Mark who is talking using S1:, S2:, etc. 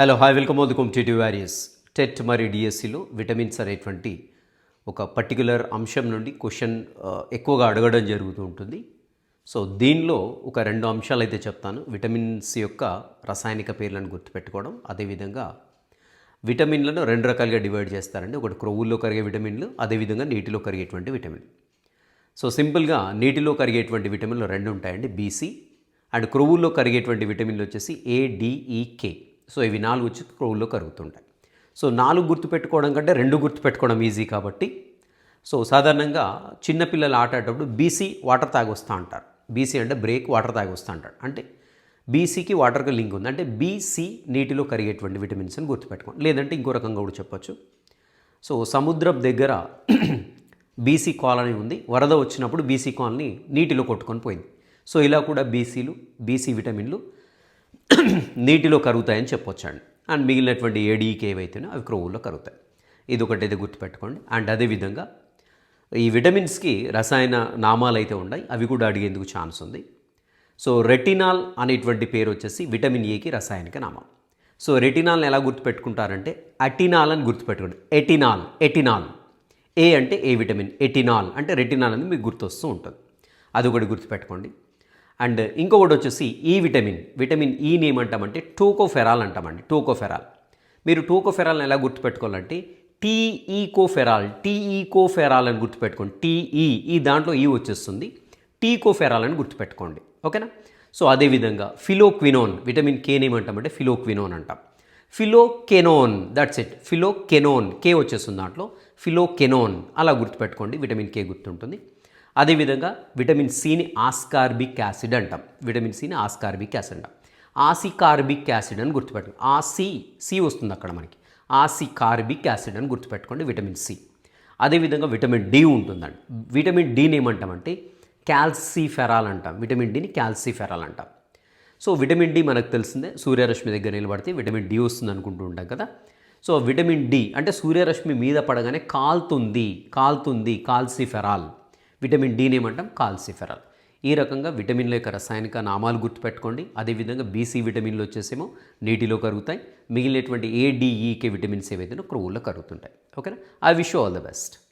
S1: Hello hi welcome welcome the warriors TET మరియు డిఎస్సిలో vitamins అనేటువంటి ఒక పర్టికులర్ అంశం నుండి క్వశ్చన్ ఎక్కువగా అడగడం జరుగుతూ ఉంటుంది. సో దీనిలో ఒక రెండు అంశాలు అయితే చెప్తాను. విటమిన్స్ యొక్క రసాయనిక పేర్లను గుర్తుపెట్టుకోవడం అదేవిధంగా విటమిన్లను రెండు రకాలుగా డివైడ్ చేస్తారండి. ఒకటి క్రొవ్వుల్లో కరిగే విటమిన్లు అదేవిధంగా నీటిలో కరిగేటువంటి విటమిన్. సో సింపుల్గా నీటిలో కరిగేటువంటి విటమిన్లు రెండు ఉంటాయండి బీసీ అండ్ క్రొవ్వుల్లో కరిగేటువంటి విటమిన్లు వచ్చేసి ఏడిఈకే సో ఇవి నాలుగు వచ్చి క్రొవ్వుల్లో కరుగుతుంటాయి. సో నాలుగు గుర్తుపెట్టుకోవడం కంటే రెండు గుర్తుపెట్టుకోవడం ఈజీ కాబట్టి సో సాధారణంగా చిన్నపిల్లలు ఆట ఆడేటప్పుడు బీసీ వాటర్ తాగొస్తా అంటారు. బీసీ అంటే బ్రేక్ వాటర్ తాగొస్తా అంటారు. అంటే బీసీకి వాటర్కి లింక్ ఉంది. అంటే బీసీ నీటిలో కరిగేటువంటి విటమిన్స్ అని గుర్తుపెట్టుకోండి. లేదంటే ఇంకో రకంగా కూడా చెప్పొచ్చు. సో సముద్రం దగ్గర బీసీ కాలనీ ఉంది. వరద వచ్చినప్పుడు బీసీ కాలనీ నీటిలో కొట్టుకొని పోయింది. సో ఇలా కూడా బీసీలు బీసీ విటమిన్లు నీటిలో కరుగుతాయని చెప్పొచ్చండి. అండ్ మిగిలినటువంటి ఏడీకి ఏవైతేనో అవి క్రొవ్వుల్లో కరుగుతాయి. ఇది ఒకటైతే గుర్తుపెట్టుకోండి. అండ్ అదేవిధంగా ఈ విటమిన్స్కి రసాయన నామాలు అయితే ఉన్నాయి. అవి కూడా అడిగేందుకు ఛాన్స్ ఉంది. సో రెటినాల్ అనేటువంటి పేరు వచ్చేసి విటమిన్ ఏకి రసాయనిక నామం. సో రెటినాల్ని ఎలా గుర్తుపెట్టుకుంటారంటే అటినాల్ అని గుర్తుపెట్టుకోండి. ఎటినాల్ ఎటినాల్. ఏ అంటే ఏ విటమిన్ ఎటినాల్ అంటే రెటినాల్ అని మీకు గుర్తొస్తూ ఉంటుంది. అది ఒకటి గుర్తుపెట్టుకోండి. అండ్ ఇంకొకటి వచ్చేసి ఈ విటమిన్ విటమిన్ ఈని ఏమంటామంటే టోకోఫెరాల్ అంటామండి. టోకోఫెరాల్. మీరు టోకోఫెరాల్ని ఎలా గుర్తుపెట్టుకోవాలంటే టీఈకోఫెరాల్ టీఈకోఫెరాల్ అని గుర్తుపెట్టుకోండి. టీఈ e, ఈ దాంట్లో ఈ వచ్చేస్తుంది. టీకోఫెరాల్ అని గుర్తుపెట్టుకోండి. ఓకేనా? సో అదేవిధంగా ఫిలోక్వినోన్ విటమిన్ కేని ఏమంటామంటే ఫిలోక్వినోన్ అంటాం. ఫిలోకెనోన్ దట్స్ ఇట్ ఫిలోకెనోన్ కే వచ్చేస్తుంది దాంట్లో. ఫిలోకెనోన్ అలా గుర్తుపెట్టుకోండి. విటమిన్ కే గుర్తుంటుంది. అదేవిధంగా విటమిన్ సిని ఆస్కార్బిక్ యాసిడ్ అంటాం. విటమిన్ సిని ఆస్కార్బిక్ యాసిడ్ అంటాం. ఆసికార్బిక్ యాసిడ్ అని గుర్తుపెట్టుకోండి. ఆసి సి వస్తుంది అక్కడ మనకి. ఆసికార్బిక్ యాసిడ్ అని గుర్తుపెట్టుకోండి విటమిన్ సి. అదేవిధంగా విటమిన్ డి ఉంటుందండి. విటమిన్ డిని ఏమంటామంటే క్యాల్సిఫెరాల్ అంటాం. విటమిన్ డిని క్యాల్సిఫెరాల్ అంటాం. సో విటమిన్ డి మనకు తెలిసిందే. సూర్యరశ్మి దగ్గర నిలబడితే విటమిన్ డి వస్తుంది అనుకుంటూ ఉంటాం కదా. సో విటమిన్ డి అంటే సూర్యరశ్మి మీద పడగానే కాలుతుంది కాలుతుంది కాల్సిఫెరాల్. విటమిన్ డీని ఏమంటాం? కాల్సిఫెరాల్. ఈ రకంగా విటమిన్ల యొక్క రసాయనిక నామాలు గుర్తుపెట్టుకోండి. అదేవిధంగా బీసీ విటమిన్లు వచ్చేసేమో నీటిలో కరుగుతాయి. మిగిలినటువంటి ఏడిఈకే విటమిన్స్ ఏవైతే క్రొవ్వుల్లో కరుగుతుంటాయి. ఓకేనా? I wish all the best.